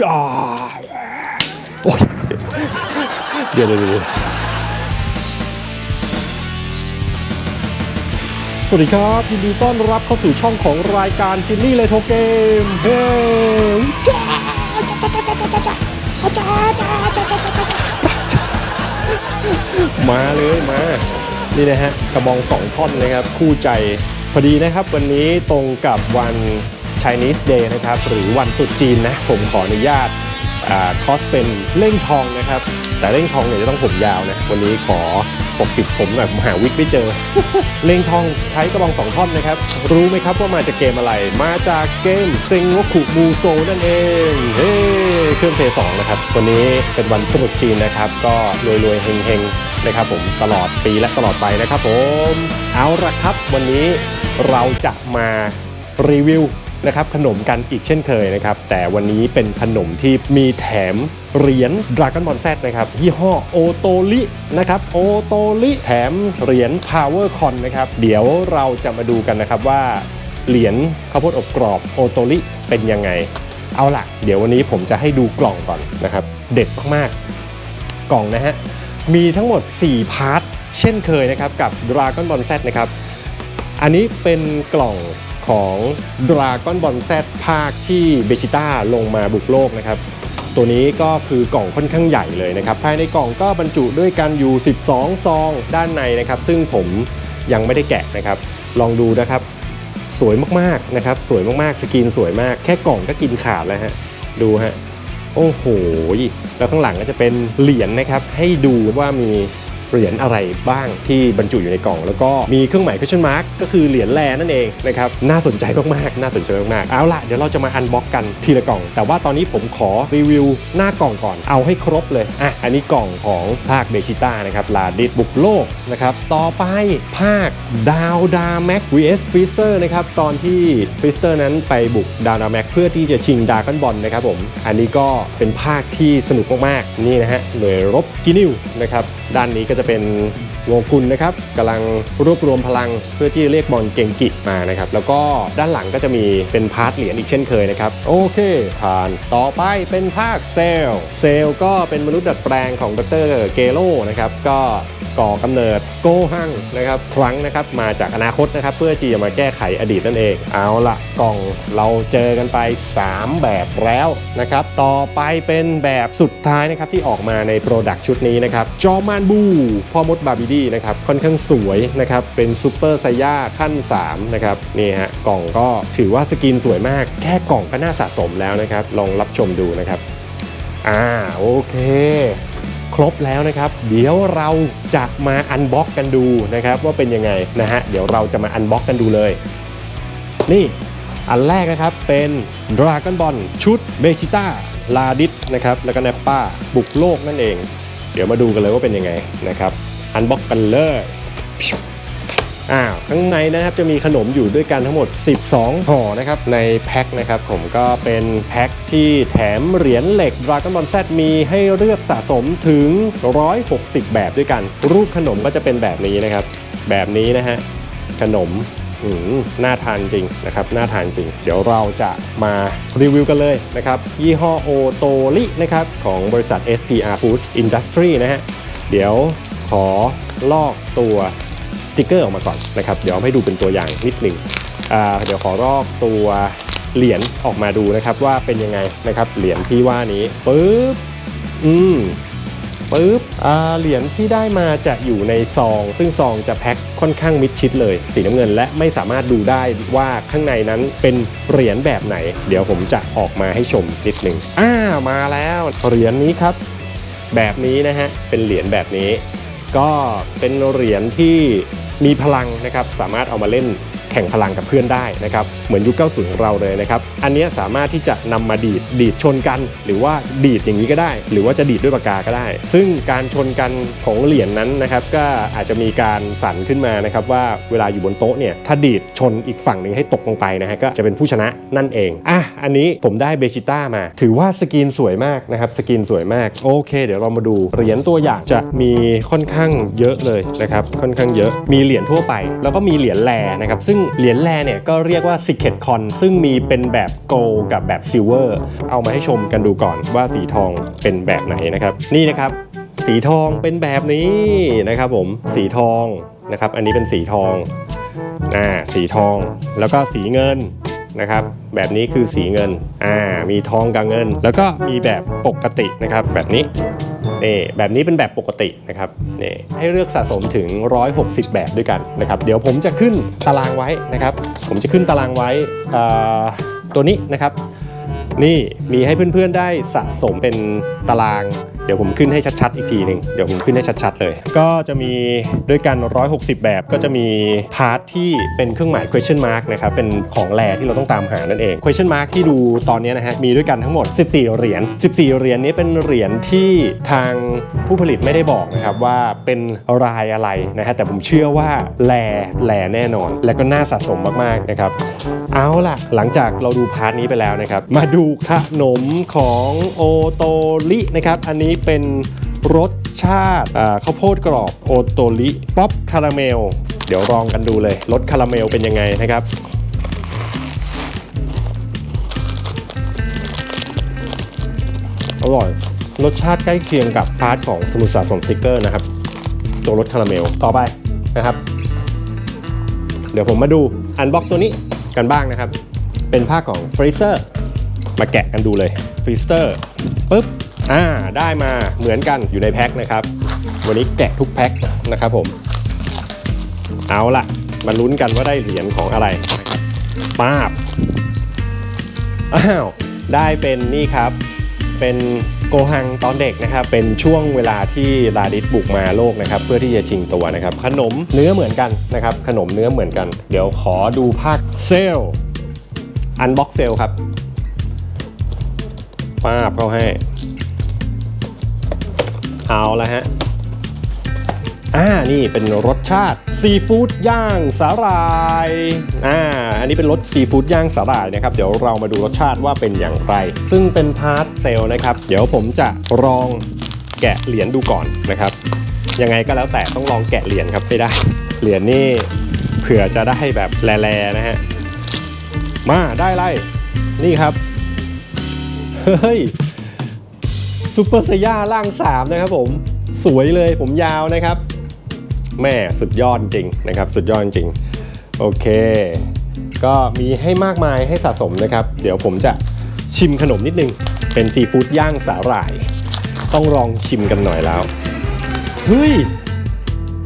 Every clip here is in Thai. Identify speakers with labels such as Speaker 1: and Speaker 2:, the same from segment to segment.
Speaker 1: ยาโอ้ยเดี๋ยวเดี๋ยวสวัสดีครับ ยินดีต้อนรับเข้าสู่ช่องของรายการจินนี่เลโทเกมเฮ้จ้าจ้าจ้าจ้าจ้าจ้าจ้าจ้าจ้าจ้าจ้าจ้าจ้ามาเลยมา นี่นะฮะ กระบองสองท่อนนะครับ คู่ใจ พอดีนะครับวันนี้ตรงกับวัน Chinese Day นะครับ หรือวันตรุษจีนนะ ผมขออนุญาตคอสเป็นเล่งทองนะครับ แต่เล่งทองเนี่ยจะต้องผมยาวนะ วันนี้ขอปกปิดผมหน่อยผมหาวิกไม่เจอ เล่งทองใช้กระบองสองท่อนนะครับ รู้ไหมครับว่ามาจากเกมอะไร มาจากเกมเซงโงคุมูโซนั่นเอง เฮ้เครื่องเพย์สองนะครับ วันนี้เป็นวันตรุษจีนนะครับ ก็รวยๆเฮงๆนะครับผมตลอดปีและตลอดไปนะครับผม เอาละครับ วันนี้เราจะมารีวิว นะครับขนมกันอีกเช่นเคยนะครับ แต่วันนี้เป็นขนมที่มีแถมเหรียญ Dragon Ball Z นะครับยี่ห้อโอโตลินะครับโอโตลิแถมเหรียญ Power Con นะครับ เดี๋ยวเราจะมาดูกันนะครับว่าเหรียญข้าวโพดอบกรอบโอโตลิเป็นยังไง เอาล่ะ เดี๋ยววันนี้ผมจะให้ดูกล่องก่อนนะครับ เด็ดมากๆกล่องนะฮะมีทั้งหมด 4 พาร์ทเช่นเคยนะครับกับ Dragon Ball Z นะครับ อันนี้เป็นกล่อง ของ Dragon Ball Z ภาคที่เบจิต้าลงมาบุกโลกนะครับ ตัวนี้ก็คือกล่องค่อนข้างใหญ่เลยนะครับ ภายในกล่องก็บรรจุด้วยกันอยู่ 12 ซองด้านในนะครับ ซึ่งผมยังไม่ได้แกะนะครับ ลองดูนะครับ สวยมากๆนะครับ สวยมากๆ สกรีนสวยมาก แค่กล่องก็กินขาดแล้วฮะ ดูฮะ โอ้โห แล้วข้างหลังก็จะเป็นเหรียญนะครับ ให้ดูว่ามี เหรียญอะไรบ้างที่บรรจุอยู่ในกล่อง แล้วก็มีเครื่องหมาย question mark ก็คือเหรียญแลนั่นเองนะครับน่าสนใจมากๆน่าสนใจมากๆเอาล่ะเดี๋ยวเราจะมาอันบ็อกกันทีละกล่อง แต่ว่าตอนนี้ผมขอรีวิวหน้ากล่องก่อนเอาให้ครบเลยอะอันนี้กล่องของภาคเบจิต้านะครับลาดิสบุกโลกนะครับต่อไปภาคดาวดาแม็ก vs ฟิเซอร์นะครับตอนที่ฟิสเตอร์นั้นไปบุกดาวดาแม็กเพื่อที่จะชิงดากันบอลนะครับผมอันนี้ก็เป็นภาคที่สนุกมากๆนี่นะฮะหน่วยรบกินิวนะครับ ด้านนี้ก็จะเป็น โงกุลนะครับกำลังรวบรวมพลังเพื่อที่จะเรียกบอลเก่งกิมานะครับ แล้วก็ด้านหลังก็จะมีเป็นพาร์ทเหรียญอีกเช่นเคยนะครับ โอเค ผ่านต่อไปเป็นภาคเซลล์เซลล์ก็เป็นมนุษย์ดัดแปลงของดรเกโลนะครับก็ก่อกำเนิดโกหังนะครับทรังนะครับมาจากอนาคตนะครับ เพื่อที่จะมาแก้ไขอดีตนั่นเอง เอาละกล่องเราเจอกันไป 3 แบบแล้วนะครับ ต่อไปเป็นแบบสุดท้ายนะครับที่ออกมาในโปรดักชุดนี้นะครับจอมานบูพ่อมดบาบิดี้นะครับค่อนข้างสวยนะครับเป็นซูเปอร์ไซย่าขั้น3นะครับนี่ฮะกล่องก็ถือว่าสกรีนสวยมาก แค่กล่องก็น่าสะสมแล้วนะครับลองรับชมดูนะครับอ่าโอเค ครบแล้วนะครับ เดี๋ยวเราจะมาอันบ็อกกันดูนะครับว่าเป็นยังไงนะฮะเดี๋ยวเราจะมาอันบ็อกกันดูเลย นี่อันแรกนะครับเป็น Dragon Ball ชุดเบจิต้าลาดิสนะครับแล้วก็แนปป้าบุกโลกนั่นเอง เดี๋ยวมาดูกันเลยว่าเป็นยังไงนะครับ อันบ็อกกันเลยอ้าวข้างในนะครับจะมีขนมอยู่ด้วยกันทั้งหมด 12ห่อนะครับในแพ็คนะครับผมก็เป็นแพ็คที่แถมเหรียญเหล็ก Dragon Ball Z มีให้เลือกสะสมถึง 160 แบบด้วยกัน รูปขนมก็จะเป็นแบบนี้นะครับ แบบนี้นะฮะขนมอืมน่าทานจริงนะครับน่าทานจริง เดี๋ยวเราจะมารีวิวกันเลยนะครับ ยี่ห้อโอโตลินะครับของบริษัท SPR Food Industry นะฮะเดี๋ยวข อลอกตัวสติกเกอร์ออกมาก่อนนะครับ เดี๋ยวให้ดูเป็นตัวอย่างนิดหนึ่งเดี๋ยวขอลอกตัวเหรียญออกมาดูนะครับว่าเป็นยังไงนะครับเหรียญที่ว่านี้ปึ๊บอืมปึ๊บเหรียญที่ได้มาจะอยู่ในซอง ซึ่งซองจะแพ็คค่อนข้างมิดชิดเลย สีน้ำเงินและไม่สามารถดูได้ว่าข้างในนั้นเป็นเหรียญแบบไหน เดี๋ยวผมจะออกมาให้ชมนิดหนึ่งอ่ามาแล้วเหรียญนี้ครับ แบบนี้นะฮะเป็นเหรียญแบบนี้ ก็เป็นเหรียญที่มีพลังนะครับสามารถเอามาเล่น แข่งพลังกับเพื่อนได้นะครับเหมือนยุค 90 ของเราเลยนะครับอันนี้สามารถที่จะนำมาดีดดีดชนกัน หรือว่าดีดอย่างนี้ก็ได้ หรือว่าจะดีดด้วยปากกาก็ได้ ซึ่งการชนกันของเหรียญนั้นนะครับก็อาจจะมีการสั่นขึ้นมานะครับว่าเวลาอยู่บนโต๊ะเนี่ยถ้าดีดชนอีกฝั่งหนึ่งให้ตกลงไปนะฮะก็จะเป็นผู้ชนะนั่นเองอะอันนี้ผมได้เบจิต้ามา ถือว่าสกรีนสวยมากนะครับสกรีนสวยมากโอเค เดี๋ยวเรามาดูเหรียญตัวอย่างจะมีค่อนข้างเยอะเลยนะครับค่อนข้างเยอะมีเหรียญทั่วไป แล้วก็มีเหรียญแลนะครับซึ่งเหรียญแรเนี่ยก็เรียกว่า Secret Con ซึ่งมีเป็นแบบโกลกับแบบซิลเวอร์เอามาให้ชมกันดูก่อนว่าสีทองเป็นแบบไหนนะครับ นี่นะครับ สีทองเป็นแบบนี้นะครับผมสีทองนะครับ อันนี้เป็นสีทองอ่าสีทองแล้วก็สีเงิน นะครับ แบบนี้คือสีเงินอ่ามีทองกับเงิน แล้วก็มีแบบปกตินะครับ แบบนี้นี่แบบนี้เป็นแบบปกตินะครับนี่ให้เลือกสะสมถึง 160 แบบด้วยกันนะครับ เดี๋ยวผมจะขึ้นตารางไว้นะครับ ผมจะขึ้นตารางไว้เอ่อตัวนี้นะครับ นี่มีให้เพื่อนๆได้สะสมเป็นตารางเดี๋ยวผมขึ้นให้ชัดๆ อีกทีหนึ่งเดี๋ยวผมขึ้นให้ชัดๆ เลย ก็จะมีด้วยกัน 160 แบบก็จะมีพาร์ทที่เป็นเครื่องหมาย question mark นะครับเป็นของแร่ที่เราต้องตามหานั่นเอง question mark ที่ดูตอนนี้นะฮะมีด้วยกันทั้งหมด 14 เหรียญ 14 เหรียญนี้เป็นเหรียญที่ทางผู้ผลิตไม่ได้บอกนะครับว่าเป็นรายอะไรนะฮะแต่ผมเชื่อว่าแลแลแน่นอน และก็น่าสะสมมากๆนะครับเอาล่ะหลังจากเราดูพาร์ทนี้ไปแล้วนะครับมาดูขนมของโอโตรินะครับอันนี้เป็นรสชาติข้าวโพดกรอบโอโตริป๊อปคาราเมล เดี๋ยวลองกันดูเลยรสคาราเมลเป็นยังไงนะครับอร่อย รสชาติใกล้เคียงกับพาร์ทของสมุทรสาสมสติกเกอร์นะครับ ตัวรสคาราเมลต่อไปนะครับ เดี๋ยวผมมาดูอันบ็อกตัวนี้กันบ้างนะครับ เป็นผ้าของฟรีเซอร์มาแกะกันดูเลยฟรีเซอร์ปุ๊บ อ่าได้มาเหมือนกันอยู่ในแพ็คนะครับ วันนี้แกะทุกแพ็คนะครับผม เอาละมาลุ้นกันว่าได้เหรียญของอะไรป้าบอ้าวได้เป็นนี่ครับเป็นโกหังตอนเด็กนะครับเป็นช่วงเวลาที่ลาดิสบุกมาโลกนะครับเพื่อที่จะชิงตัวนะครับขนมเนื้อเหมือนกันนะครับขนมเนื้อเหมือนกัน เดี๋ยวขอดูภาคเซลอันบ็อกเซลครับป้าบเข้าให้ เอาละฮะอ่านี่เป็นรสชาติซีฟู้ดย่างสาหร่ายอ่าอันนี้เป็นรสซีฟู้ดย่างสาหร่ายนะครับเดี๋ยวเรามาดูรสชาติว่าเป็นอย่างไร ซึ่งเป็นพาร์ทเซลนะครับ เดี๋ยวผมจะลองแกะเหรียญดูก่อนนะครับยังไงก็แล้วแต่ต้องลองแกะเหรียญครับให้ได้เหรียญนี่เผื่อจะได้แบบแลๆนะฮะมาได้ไรนี่ครับเฮ้ย ซูเปอร์ไซย่าล่าง 3 นะครับผมสวยเลยผมยาวนะครับ แม่สุดยอดจริงนะครับ สุดยอดจริง โอเค ก็มีให้มากมายให้สะสมนะครับ เดี๋ยวผมจะชิมขนมนิดนึง เป็นซีฟู้ดย่างสาหร่าย ต้องลองชิมกันหน่อยแล้ว เฮ้ย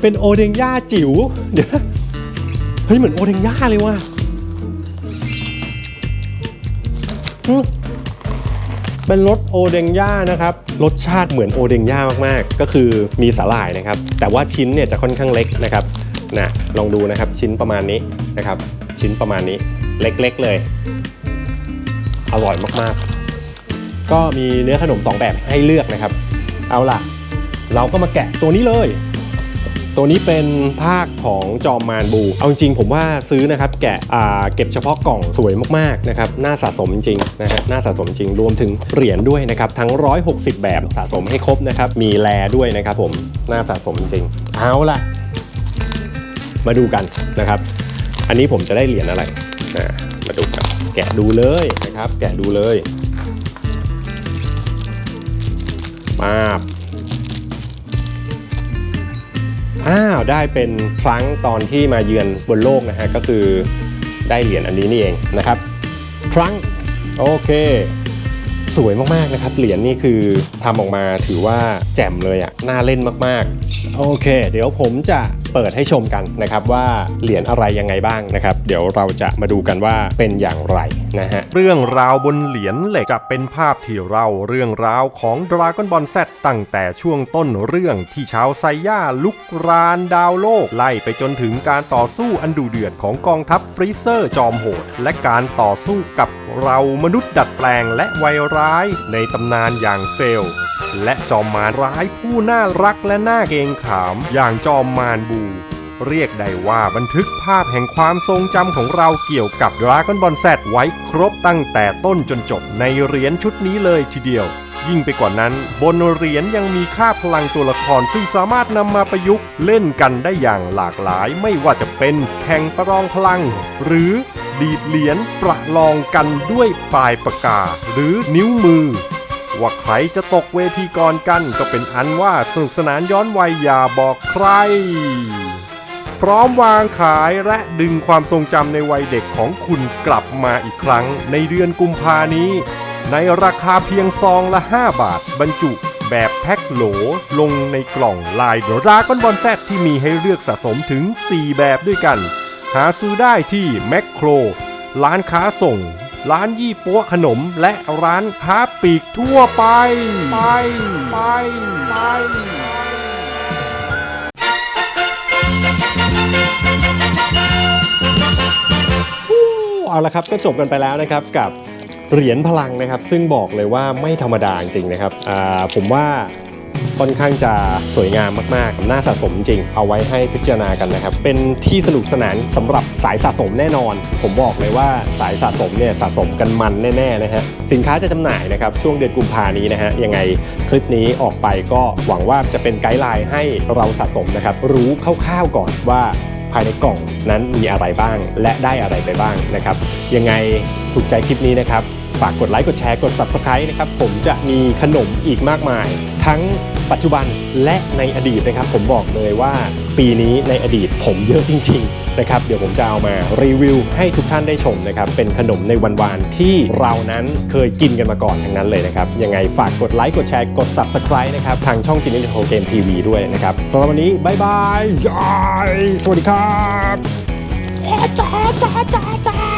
Speaker 1: เป็นโอเดงย่าจิ๋วเดี๋ยวเฮ้ย เหมือนโอเดงย่าเลยว่ะอื เป็นรสโอเดงย่านะครับ รสชาติเหมือนโอเดงย่ามากๆ ก็คือมีสาหร่ายนะครับ แต่ว่าชิ้นเนี่ยจะค่อนข้างเล็กนะครับนะลองดูนะครับชิ้นประมาณนี้นะครับ ชิ้นประมาณนี้เล็กๆเลย อร่อยมากๆ ก็มีเนื้อขนม 2 แบบให้เลือกนะครับ เอาล่ะ เราก็มาแกะตัวนี้เลย ตัวนี้เป็นภาคของจอมมารบู เอาจริงๆผมว่าซื้อนะครับแกะเก็บเฉพาะกล่องสวยมากๆนะครับน่าสะสมจริงนะฮะน่าสะสมจริงรวมถึงเหรียญด้วยนะครับทั้ง 160 แบบสะสมให้ครบนะครับมีแลด้วยนะครับผมน่าสะสมจริง เอาล่ะ มาดูกันนะครับ อันนี้ผมจะได้เหรียญอะไรมาดูกันแกะดูเลยนะครับ แกะดูเลยมา อ้าวได้เป็นครั้งตอนที่มาเยือนบนโลกนะฮะก็คือได้เหรียญอันนี้นี่เองนะครับครั้งโอเค สวยมากๆนะครับเหรียญนี่คือทำออกมาถือว่าแจ่มเลยอะ่ะน่าเล่นมากๆ โอเค เดี๋ยวผมจะเปิดให้ชมกันนะครับว่าเหรียญอะไรยังไงบ้างนะครับ เดี๋ยวเราจะมาดูกันว่าเป็นอย่างไรนะฮะเรื่องราวบนเหรียญเหล็กจะเป็นภาพที่เราเรื่องราวของดราก้อนบอลแซตั้งแต่ช่วงต้นเรื่องที่ชาวไซย่าลุกรานดาวโลก ไล่ไปจนถึงการต่อสู้อันดุเดือดของกองทัพฟรีเซอร์จอมโหด และการต่อสู้กับเรามนุษย์ดัดแปลงและไวร้ายในตำนานอย่างเซลล์ และจอมมารร้ายผู้น่ารักและน่าเกรงขาม อย่างจอมมารบู เรียกได้ว่าบันทึกภาพแห่งความทรงจำของเราเกี่ยวกับดราก้อนบอลแซไว้ครบตั้งแต่ต้นจนจบในเหรียญชุดนี้เลยทีเดียว ยิ่งไปกว่านั้น บนเหรียญยังมีค่าพลังตัวละครซึ่งสามารถนำมาประยุกต์เล่นกันได้อย่างหลากหลาย ไม่ว่าจะเป็นแข่งประลองพลัง หรือดีดเหรียญประลองกันด้วยปลายปากกา หรือนิ้วมือ ว่าใครจะตกเวทีก่อนกันก็เป็นอันว่าสนุกสนานย้อนวัยอย่าบอกใคร พร้อมวางขายและดึงความทรงจำในวัยเด็กของคุณกลับมาอีกครั้ง ในเดือนกุมภานี้ ในราคาเพียงซองละ 5 บาท บรรจุแบบแพ็คโหลลงในกล่องลายดราก้อนบอลแซที่มีให้เลือกสะสมถึง 4 แบบด้วยกัน หาซื้อได้ที่แมคโคร ร้านค้าส่ง ร้านยี่ปัวขนมและร้านค้าปลีกทั่วไป ไปไปไปเอาละครับก็จบกันไปแล้วนะครับกับเหรียญพลังนะครับ ซึ่งบอกเลยว่าไม่ธรรมดาจริงๆนะครับผมว่า ค่อนข้างจะสวยงามมากๆ น่าสะสมจริง เอาไว้ให้พิจารณากันนะครับ เป็นที่สนุกสนานสำหรับสายสะสมแน่นอน ผมบอกเลยว่าสายสะสมเนี่ยสะสมกันมันแน่ๆนะฮะ สินค้าจะจำหน่ายนะครับช่วงเดือนกุมภานี้นะฮะ ยังไงคลิปนี้ออกไปก็หวังว่าจะเป็นไกด์ไลน์ให้เราสะสมนะครับ รู้คร่าวๆก่อนว่าภายในกล่องนั้นมีอะไรบ้างและได้อะไรไปบ้างนะครับ ยังไงถูกใจคลิปนี้นะครับ ฝากกดไลค์กดแชร์กด Subscribe นะครับ ผมจะมีขนมอีกมากมาย ทั้ง ปัจจุบันและในอดีตนะครับ ผมบอกเลยว่าปีนี้ในอดีตผมเยอะจริง ๆ นะครับ เดี๋ยวผมจะเอามารีวิวให้ทุกท่านได้ชมนะครับ เป็นขนมในวันวานที่เรานั้นเคยกินกันมาก่อนทั้งนั้นเลยนะครับ ยังไงฝากกดไลค์กดแชร์กด Subscribe นะครับ ทางช่องจินนี่โทเกมทีวีด้วยนะครับสำหรับวันนี้บายบายยายสวัสดีครับ
Speaker 2: จ้าจ้าจ้าจ้า